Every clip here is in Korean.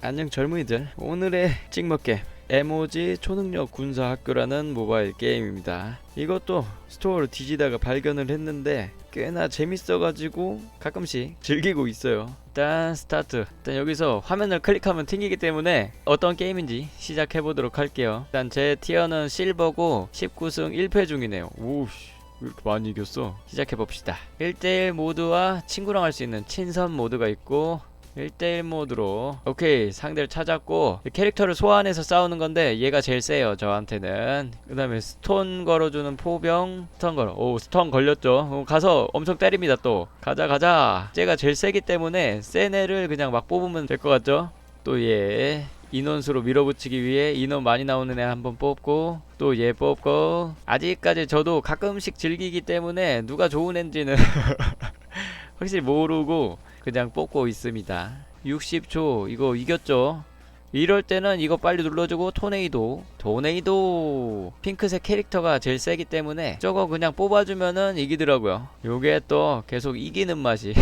안녕 젊은이들. 오늘의 찍먹게 에모지 초능력 군사학교라는 모바일 게임입니다. 이것도 스토어를 뒤지다가 발견을 했는데 꽤나 재밌어가지고 가끔씩 즐기고 있어요. 일단 스타트. 일단 여기서 화면을 클릭하면 튕기기 때문에 어떤 게임인지 시작해보도록 할게요. 일단 제 티어는 실버고 19승 1패 중이네요. 오우씨. 왜 이렇게 많이 이겼어? 시작해봅시다. 1대1 모드와 친구랑 할 수 있는 친선 모드가 있고 1대1 모드로. 오케이 상대를 찾았고 캐릭터를 소환해서 싸우는 건데 얘가 제일 세요 저한테는. 그 다음에 스톤 걸어주는 포병 스턴 걸어. 오 스턴 걸렸죠. 어, 가서 엄청 때립니다 또. 가자 가자. 쟤가 제일 세기 때문에 센 애를 그냥 막 뽑으면 될 것 같죠? 또얘 인원수로 밀어붙이기 위해 인원 많이 나오는 애 한번 뽑고 또 얘 뽑고. 아직까지 저도 가끔씩 즐기기 때문에 누가 좋은 앤지는 확실히 모르고 그냥 뽑고 있습니다. 60초 이거 이겼죠? 이럴 때는 이거 빨리 눌러주고 토네이도 토네이도. 핑크색 캐릭터가 제일 세기 때문에 저거 그냥 뽑아주면은 이기더라고요. 요게 또 계속 이기는 맛이.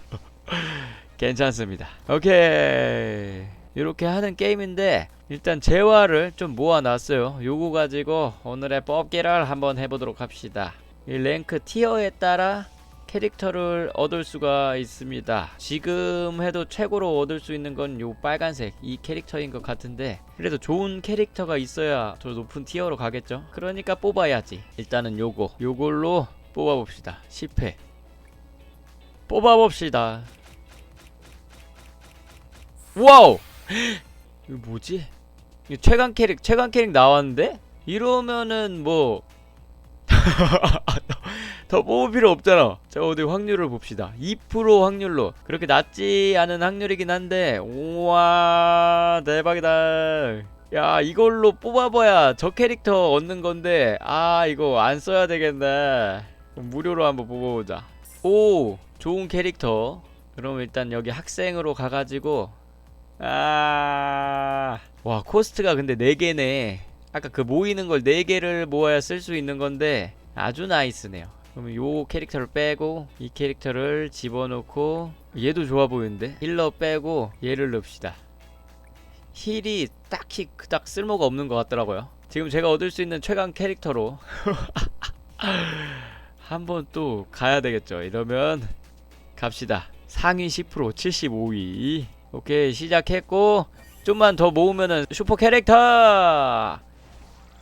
괜찮습니다. 오케이. 이렇게 하는 게임인데 일단 재화를 좀 모아놨어요. 요거 가지고 오늘의 뽑기를 한번 해보도록 합시다. 이 랭크 티어에 따라 캐릭터를 얻을 수가 있습니다. 지금 해도 최고로 얻을 수 있는 건 요 빨간색 이 캐릭터인 것 같은데 그래도 좋은 캐릭터가 있어야 더 높은 티어로 가겠죠. 그러니까 뽑아야지. 일단은 요거 요걸로 뽑아봅시다. 10회 뽑아봅시다. 와우! 이거 뭐지? 이거 최강 캐릭 최강 캐릭 나왔는데 이러면은 뭐 더 뽑을 필요 없잖아. 자, 어디 확률을 봅시다. 2% 확률로. 그렇게 낮지 않은 확률이긴 한데, 우와, 대박이다. 야, 이걸로 뽑아봐야 저 캐릭터 얻는 건데, 아, 이거 안 써야 되겠네. 그럼 무료로 한번 뽑아보자. 오, 좋은 캐릭터. 그럼 일단 여기 학생으로 가가지고, 아, 와, 코스트가 근데 4개네. 아까 그 모이는 걸 4개를 모아야 쓸 수 있는 건데, 아주 나이스네요. 그러면 요 캐릭터를 빼고 이 캐릭터를 집어넣고 얘도 좋아 보이는데? 힐러 빼고 얘를 넣읍시다. 힐이 딱히 그닥 쓸모가 없는 것 같더라고요. 지금 제가 얻을 수 있는 최강 캐릭터로 한번 또 가야 되겠죠. 이러면 갑시다. 상위 10% 75위. 오케이 시작했고 좀만 더 모으면은 슈퍼 캐릭터!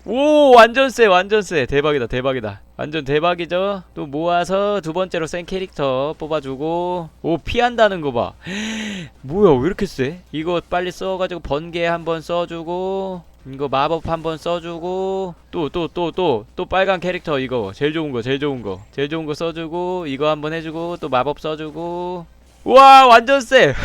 오 완전 세 완전 세. 대박이다 대박이다 완전 대박이죠? 또 모아서 두 번째로 센 캐릭터 뽑아주고 오 피한다는 거 봐. 뭐야 왜 이렇게 세? 이거 빨리 써가지고 번개 한번 써주고 이거 마법 한번 써주고 또 또 또 또 또 빨간 캐릭터 이거. 제일 좋은 거 제일 좋은 거. 제일 좋은 거 써주고 이거 한번 해주고 또 마법 써주고. 와 완전 세!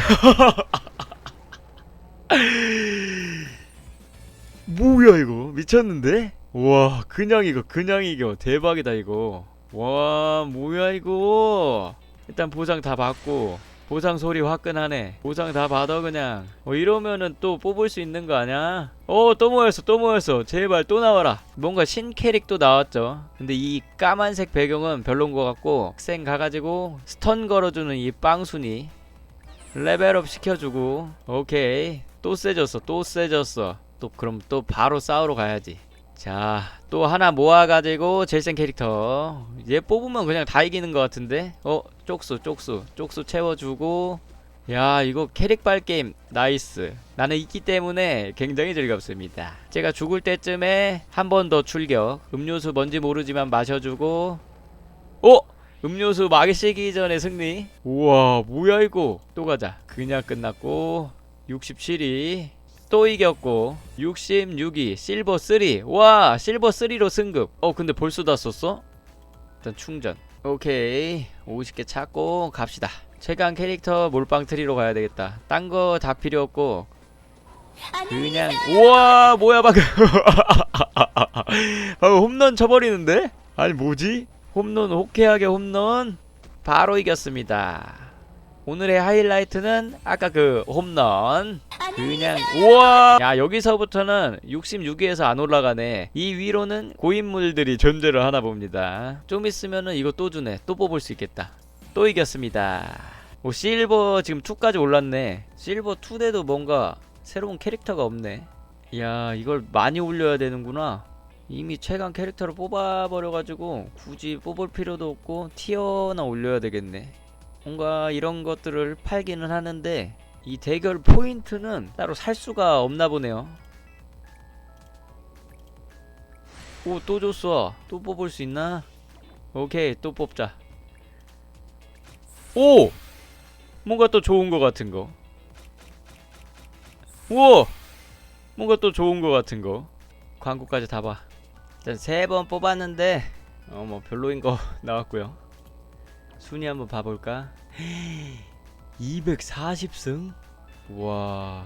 뭐야 이거? 미쳤는데? 와 그냥 이거 그냥 이겨. 대박이다 이거. 와 뭐야 이거? 일단 보상 다 받고 보상 소리 화끈하네. 보상 다 받아 그냥. 어 이러면은 또 뽑을 수 있는 거 아냐 어또 모였어 또 모였어. 제발 또 나와라. 뭔가 신 캐릭도 나왔죠. 근데 이 까만색 배경은 별론 것 같고 학생 가가지고 스턴 걸어주는 이 빵순이 레벨업 시켜주고 오케이. 또 세졌어 또 세졌어. 또 그럼 또 바로 싸우러 가야지 자 또 하나 모아가지고 센 캐릭터. 얘 뽑으면 그냥 다 이기는 것 같은데? 어 쪽수 쪽수. 쪽수 채워주고. 야 이거 캐릭발 게임. 나이스. 나는 있기 때문에 굉장히 즐겁습니다. 제가 죽을 때쯤에 한 번 더 출격. 음료수 뭔지 모르지만 마셔주고. 어? 음료수 마시기 전에 승리. 우와 뭐야 이거? 또 가자. 그냥 끝났고. 67위 또 이겼고 66위 실버 3 와 실버 3로 승급. 어 근데 벌써 다 썼어? 일단 충전. 오케이. 50개 찾고 갑시다. 최강 캐릭터 몰빵 트리로 가야 되겠다. 딴 거 다 필요 없고 그냥 우와 뭐야 방금. 방금 홈런 쳐버리는데? 아니 뭐지? 홈런 호쾌하게 홈런. 바로 이겼습니다. 오늘의 하이라이트는 아까 그 홈런 그냥 우와. 야 여기서부터는 66위에서 안 올라가네. 이 위로는 고인물들이 존재를 하나 봅니다. 좀 있으면은 이거 또 주네. 또 뽑을 수 있겠다. 또 이겼습니다. 오 실버 지금 2까지 올랐네. 실버 2대도 뭔가 새로운 캐릭터가 없네. 이야 이걸 많이 올려야 되는구나. 이미 최강 캐릭터를 뽑아버려가지고 굳이 뽑을 필요도 없고 티어나 올려야 되겠네. 뭔가 이런 것들을 팔기는 하는데 이 대결 포인트는 따로 살 수가 없나 보네요. 오 또 줬어. 또 뽑을 수 있나? 오케이 또 뽑자. 오! 뭔가 또 좋은 거 같은 거. 우와! 뭔가 또 좋은 거 같은 거. 광고까지 다 봐. 일단 세 번 뽑았는데 어 뭐 별로인 거 나왔고요. 순위 한번 봐볼까 240승? 와.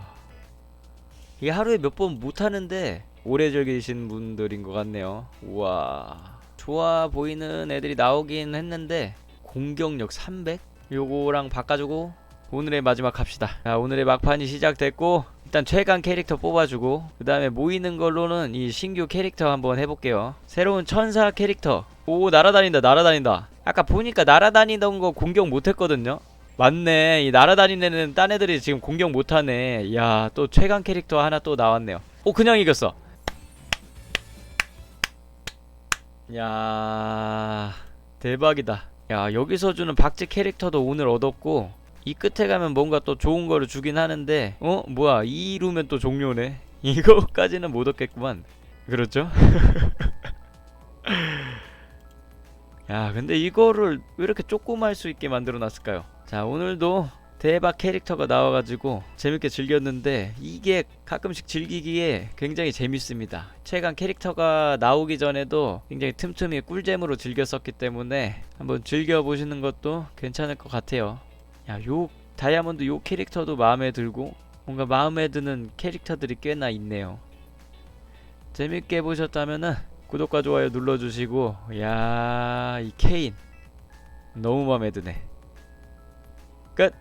이게 하루에 몇 번 못하는데 오래 즐기신 분들인 것 같네요. 우와. 좋아 보이는 애들이 나오긴 했는데 공격력 300 요거랑 바꿔주고 오늘의 마지막 갑시다. 자 오늘의 막판이 시작됐고 일단 최강 캐릭터 뽑아주고 그 다음에 모이는 걸로는 이 신규 캐릭터 한번 해볼게요. 새로운 천사 캐릭터. 오 날아다닌다 날아다닌다. 아까 보니까 날아다니던 거 공격 못했거든요 맞네. 이 날아다니는 애는 딴 애들이 지금 공격 못하네. 이야 또 최강 캐릭터 하나 또 나왔네요. 오 그냥 이겼어. 야 대박이다. 야 여기서 주는 박쥐 캐릭터도 오늘 얻었고 이 끝에 가면 뭔가 또 좋은 거를 주긴 하는데 어? 뭐야 이루면 또 종료네. 이거까지는 못 얻겠구만. 그렇죠? 야 근데 이거를 왜 이렇게 조그말 수 있게 만들어 놨을까요? 자 오늘도 대박 캐릭터가 나와가지고 재밌게 즐겼는데 이게 가끔씩 즐기기에 굉장히 재밌습니다. 최강 캐릭터가 나오기 전에도 굉장히 틈틈이 꿀잼으로 즐겼었기 때문에 한번 즐겨보시는 것도 괜찮을 것 같아요. 야요 다이아몬드 요 캐릭터도 마음에 들고 뭔가 마음에 드는 캐릭터들이 꽤나 있네요. 재밌게 보셨다면은 구독과 좋아요 눌러주시고 야 이 케인 너무 마음에 드네. 끝